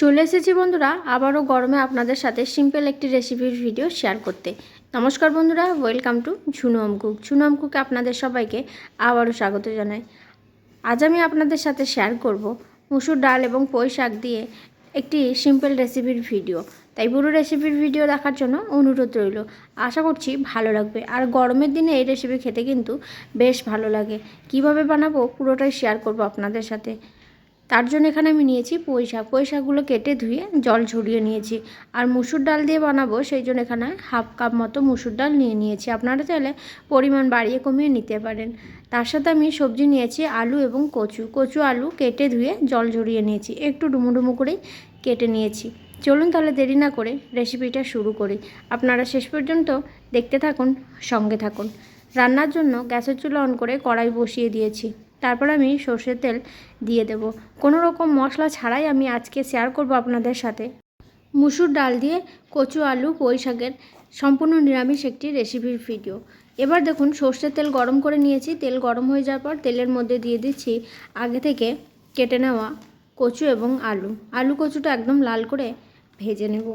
চলে এসেছি বন্ধুরা, আবারও গরমে আপনাদের সাথে সিম্পল একটি রেসিপির ভিডিও শেয়ার করতে। নমস্কার বন্ধুরা welcome to Jhunu cook Jhunu কুকে আপনাদের সবাইকে আবারও স্বাগত জানাই। আজ আমি আপনাদের সাথে শেয়ার করব মুসুর ডাল এবং পুঁই শাক দিয়ে একটি সিম্পল রেসিপির ভিডিও তাই পুরো রেসিপির ভিডিও দেখার জন্য অনুরোধ রইল। আশা করছি ভালো লাগবে। আর গরমের দিনে এই রেসিপি খেতে কিন্তু বেশ ভালো লাগে। কীভাবে বানাবো পুরোটাই শেয়ার করব আপনাদের সাথে। তার জন্য এখানে আমি নিয়েছি পুঁই শাক পুঁই শাকগুলো কেটে ধুয়ে জল ঝরিয়ে নিয়েছি। আর মুসুর ডাল দিয়ে বানাবো, সেই জন্য এখানে হাফ কাপ মতো মুসুর ডাল নিয়ে নিয়েছি। আপনারা চাইলে পরিমাণ বাড়িয়ে কমিয়ে নিতে পারেন। তার সাথে আমি সবজি নিয়েছি, আলু এবং কচু। কচু, আলু কেটে ধুয়ে জল ঝরিয়ে নিয়েছি। একটু ডুমো ডুমো করেই কেটে নিয়েছি। চলুন তাহলে দেরি না করে রেসিপিটা শুরু করি। আপনারা শেষ পর্যন্ত দেখতে থাকুন, সঙ্গে থাকুন। রান্নার জন্য গ্যাসের চুলা অন করে কড়াই বসিয়ে দিয়েছি। তারপর আমি সর্ষের তেল দিয়ে দেব। কোনো রকম মশলা ছাড়াই আমি আজকে শেয়ার করব আপনাদের সাথে। মুসুর ডাল দিয়ে কচু, আলু, পুঁই শাকের সম্পূর্ণ নিরামিষ একটি রেসিপির ভিডিও এবার দেখুন, সর্ষের তেল গরম করে নিয়েছি। তেল গরম হয়ে যাওয়ার পর তেলের মধ্যে দিয়ে দিচ্ছি আগে থেকে কেটে নেওয়া কচু এবং আলু। আলু কচুটা একদম লাল করে ভেজে নেব।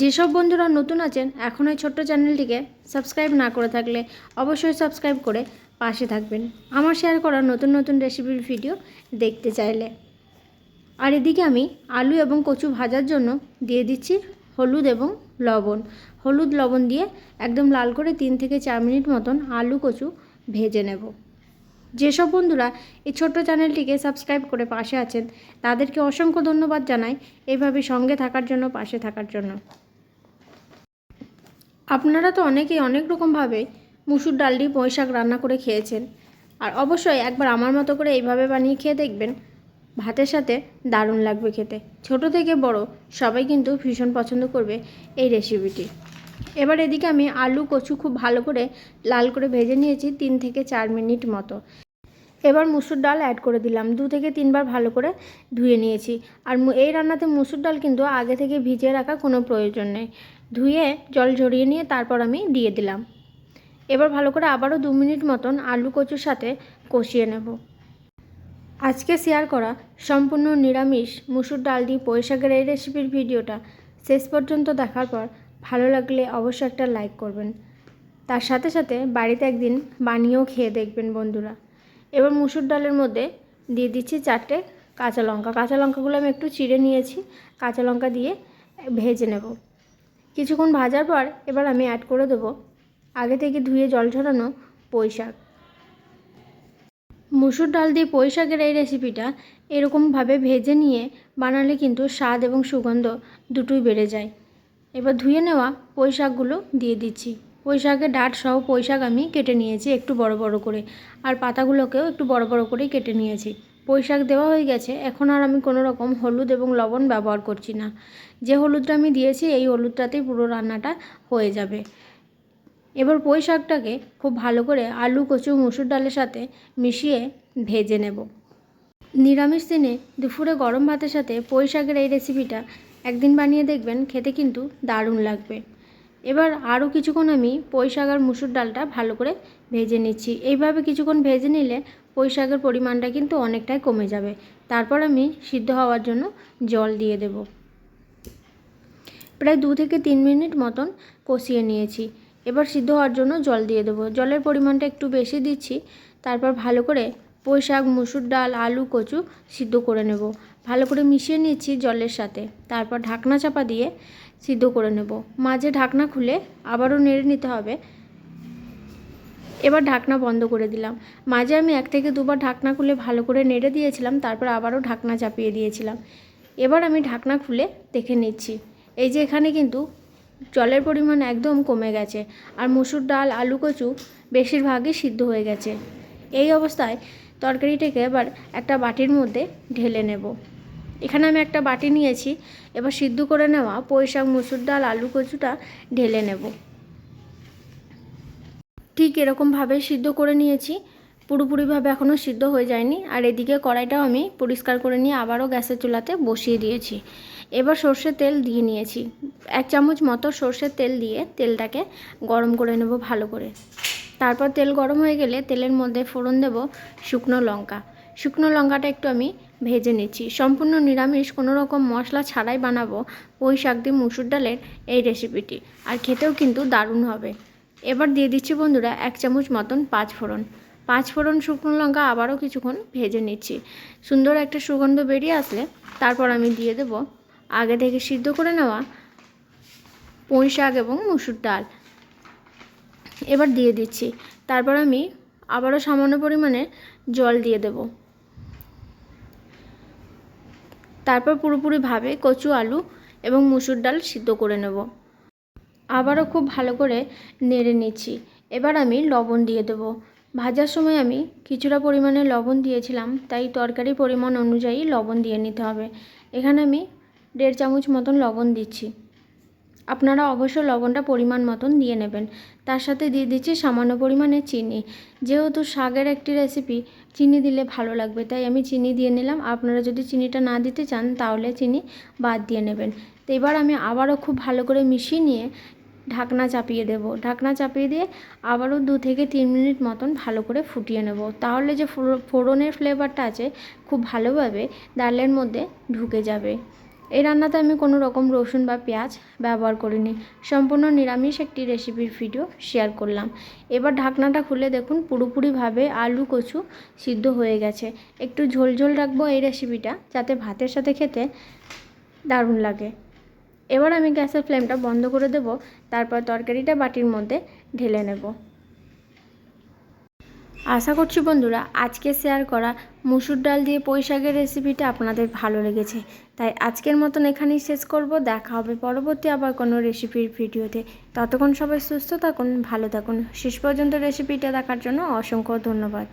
যেসব বন্ধুরা নতুন আছেন, এখন এই ছোট্ট চ্যানেলটিকে সাবস্ক্রাইব না করে থাকলে অবশ্যই সাবস্ক্রাইব করে পাশে থাকবেন। আমার শেয়ার করা নতুন নতুন রেসিপির ভিডিও দেখতে চাইলে। আর এদিকে আমি আলু এবং কচু ভাজার জন্য দিয়ে দিচ্ছি হলুদ এবং লবণ। হলুদ, লবণ দিয়ে একদম লাল করে তিন থেকে চার মিনিট মতন আলু, কচু ভেজে নেব। যেসব বন্ধুরা এই ছোট্ট চ্যানেলটিকে সাবস্ক্রাইব করে পাশে আছেন, তাদেরকে অসংখ্য ধন্যবাদ জানাই এভাবে সঙ্গে থাকার জন্য, পাশে থাকার জন্য। আপনারা তো অনেকেই অনেক রকমভাবে মুসুর ডাল দিয়ে শাক রান্না করে খেয়েছেন। আর অবশ্যই একবার আমার মতো করে এইভাবে বানিয়ে খেয়ে দেখবেন। ভাতের সাথে দারুণ লাগবে খেতে। ছোট থেকে বড় সবাই কিন্তু ভীষণ পছন্দ করবে এই রেসিপিটি এবার এদিকে আমি আলু, কচু খুব ভালো করে লাল করে ভেজে নিয়েছি তিন থেকে চার মিনিট মতো। এবার মুসুর ডাল অ্যাড করে দিলাম। দু থেকে তিনবার ভালো করে ধুয়ে নিয়েছি। আর এই রান্নাতে মুসুর ডাল কিন্তু আগে থেকে ভিজিয়ে রাখা কোনো প্রয়োজন নেই। ধুয়ে জল ঝরিয়ে নিয়ে তারপর আমি দিয়ে দিলাম। এবার ভালো করে আবারও দু মিনিট মতন আলু কচুর সাথে কষিয়ে নেব। আজকে শেয়ার করা সম্পূর্ণ নিরামিষ মুসুর ডাল দিয়ে শাকের এই রেসিপির ভিডিওটা শেষ পর্যন্ত দেখার পর ভালো লাগলে অবশ্যই একটা লাইক করবেন। তার সাথে সাথে বাড়িতে একদিন বানিয়েও খেয়ে দেখবেন বন্ধুরা। এবার মুসুর ডালের মধ্যে দিয়ে দিচ্ছি চারটে কাঁচা লঙ্কা। কাঁচা লঙ্কাগুলো আমি একটু চিড়ে নিয়েছি। কাঁচা লঙ্কা দিয়ে ভেজে নেব। কিছুক্ষণ ভাজার পর এবার আমি অ্যাড করে দেবো আগে থেকে ধুয়ে জল ঝরানো পুঁই শাক মুসুর ডাল দিয়ে পুঁই শাকের এই রেসিপিটা এরকমভাবে ভেজে নিয়ে বানালে কিন্তু স্বাদ এবং সুগন্ধ দুটোই বেড়ে যায়। এবার ধুয়ে নেওয়া পুঁই শাকগুলো দিয়ে দিচ্ছি। পুঁই শাকের ডাঁট সহ পুঁই শাক আমি কেটে নিয়েছি একটু বড় বড় করে আর পাতাগুলোকেও একটু বড় বড় করেই কেটে নিয়েছি। পুঁই শাক দেওয়া হয়ে গেছে, এখন আর আমি কোনো রকম হলুদ এবং লবণ ব্যবহার করছি না। যে হলুদটা আমি দিয়েছি, এই হলুদটাতেই পুরো রান্নাটা হয়ে যাবে। এবার পুঁই শাকটাকে খুব ভালো করে আলু, কচু, মুসুর ডালের সাথে মিশিয়ে ভেজে নেব। নিরামিষ দিনে দুপুরে গরম ভাতের সাথে পুঁই শাকের এই রেসিপিটা একদিন বানিয়ে দেখবেন, খেতে কিন্তু দারুণ লাগবে। এবার আরও কিছুক্ষণ আমি পুঁই শাক আর মুসুর ডালটা ভালো করে ভেজে নিচ্ছি। এইভাবে কিছুক্ষণ ভেজে নিলে পুঁই শাকের পরিমাণটা কিন্তু অনেকটাই কমে যাবে। তারপর আমি সিদ্ধ হওয়ার জন্য জল দিয়ে দেব। প্রায় দু থেকে তিন মিনিট মতন কষিয়ে নিয়েছি। এবার সিদ্ধ হওয়ার জন্য জল দিয়ে দেবো। জলের পরিমাণটা একটু বেশি দিচ্ছি, তারপর ভালো করে পুঁই শাক, মুসুর ডাল, আলু, কচু সিদ্ধ করে নেব। ভালো করে মিশিয়ে নিচ্ছি জলের সাথে, তারপর ঢাকনা চাপা দিয়ে সিদ্ধ করে নেব। মাঝে ঢাকনা খুলে আবারও নেড়ে নিতে হবে। এবার ঢাকনা বন্ধ করে দিলাম। মাঝে আমি এক থেকে দুবার ঢাকনা খুলে ভালো করে নেড়ে দিয়েছিলাম, তারপর আবারও ঢাকনা চাপিয়ে দিয়েছিলাম। এবার আমি ঢাকনা খুলে দেখে নিচ্ছি। এই যে এখানে কিন্তু জলের পরিমাণ একদম কমে গেছে আর মুসুর ডাল, আলু, কচু বেশিরভাগই সিদ্ধ হয়ে গেছে। এই অবস্থায় তরকারিটাকে এবার একটা বাটির মধ্যে ঢেলে নেব। এখানে আমি একটা বাটি নিয়েছি, এবার সিদ্ধ করে নেওয়া পুঁই মুসুর ডাল, আলু, কচুটা ঢেলে নেব। ঠিক এরকমভাবে সিদ্ধ করে নিয়েছি। পুরোপুরিভাবে এখনও সিদ্ধ হয়ে যায়নি। আর এদিকে কড়াইটাও আমি পরিষ্কার করে নিয়ে আবারও গ্যাসের চুলাতে বসিয়ে দিয়েছি। এবার সর্ষের তেল দিয়ে নিয়েছি। এক চামচ মতো সর্ষের তেল দিয়ে তেলটাকে গরম করে নেব ভালো করে। তারপর তেল গরম হয়ে গেলে তেলের মধ্যে ফোড়ন দেব শুকনো লঙ্কা। শুকনো লঙ্কাটা একটু আমি ভেজে নিচ্ছি। সম্পূর্ণ নিরামিষ কোনো রকম মশলা ছাড়াই বানাবো পুঁই শাক দিয়ে মুসুর ডালের এই রেসিপিটি। আর খেতেও কিন্তু দারুণ হবে। এবার দিয়ে দিচ্ছি বন্ধুরা এক চামচ মতন পাঁচ ফোড়ন। পাঁচ ফোড়ন শুকনো লঙ্কা আবারও কিছুক্ষণ ভেজে নিচ্ছি। সুন্দর একটা সুগন্ধ বেরিয়ে আসলে তারপর আমি দিয়ে দেব আগে থেকে সিদ্ধ করে নেওয়া পুঁই শাক এবং মুসুর ডাল। এবার দিয়ে দিচ্ছি। তারপর আমি আবারও সামান্য পরিমাণে জল দিয়ে দেব। তারপর পুরোপুরিভাবে কচু, আলু এবং মুসুর ডাল সিদ্ধ করে নেব। আবারও খুব ভালো করে নেড়ে নিচ্ছি। এবার আমি লবণ দিয়ে দেবো। ভাজার সময় আমি কিছুটা পরিমাণে লবণ দিয়েছিলাম, তাই তরকারি পরিমাণ অনুযায়ী লবণ দিয়ে নিতে হবে। এখানে আমি দেড় চামচ মতন লবণ দিচ্ছি। আপনারা অবশ্য লবণটা পরিমাণ মতন দিয়ে নেবেন। তার সাথে দিয়ে দিচ্ছি সামান্য পরিমাণে চিনি। যেহেতু শাকের একটি রেসিপি চিনি দিলে ভালো লাগবে, তাই আমি চিনি দিয়ে নিলাম। আপনারা যদি চিনিটা না দিতে চান, তাহলে চিনি বাদ দিয়ে নেবেন। তো এবার আমি আবারও খুব ভালো করে মিশিয়ে নিয়ে ঢাকনা চাপিয়ে দেব। ঢাকনা চাপিয়ে দিয়ে আবারও দু থেকে তিন মিনিট মতন ভালো করে ফুটিয়ে নেব। তাহলে যে ফোড়নের ফ্লেভারটা আছে খুব ভালোভাবে ডালের মধ্যে ঢুকে যাবে। এই রান্নাতে আমি কোনো রকম রসুন বা পেঁয়াজ ব্যবহার করিনি। সম্পূর্ণ নিরামিষ একটি রেসিপির ভিডিও শেয়ার করলাম। এবার ঢাকনাটা খুলে দেখুন, পুরোপুরিভাবে আলু কচু সিদ্ধ হয়ে গেছে। একটু ঝোল ঝোল রাখব এই রেসিপিটা যাতে ভাতের সাথে খেতে দারুণ লাগে। এবার আমি গ্যাসের ফ্লেমটা বন্ধ করে দেব, তারপর তরকারিটা বাটির মধ্যে ঢেলে নেব। আশা করছি বন্ধুরা, আজকে শেয়ার করা মুসুর ডাল দিয়ে পুঁই শাকের রেসিপিটা আপনাদের ভালো লেগেছে। তাই আজকের মতন এখানেই শেষ করব। দেখা হবে পরবর্তী আবার কোনো রেসিপির ভিডিওতে। ততক্ষণ সবাই সুস্থ থাকুন, ভালো থাকুন। শেষ পর্যন্ত রেসিপিটা দেখার জন্য অসংখ্য ধন্যবাদ।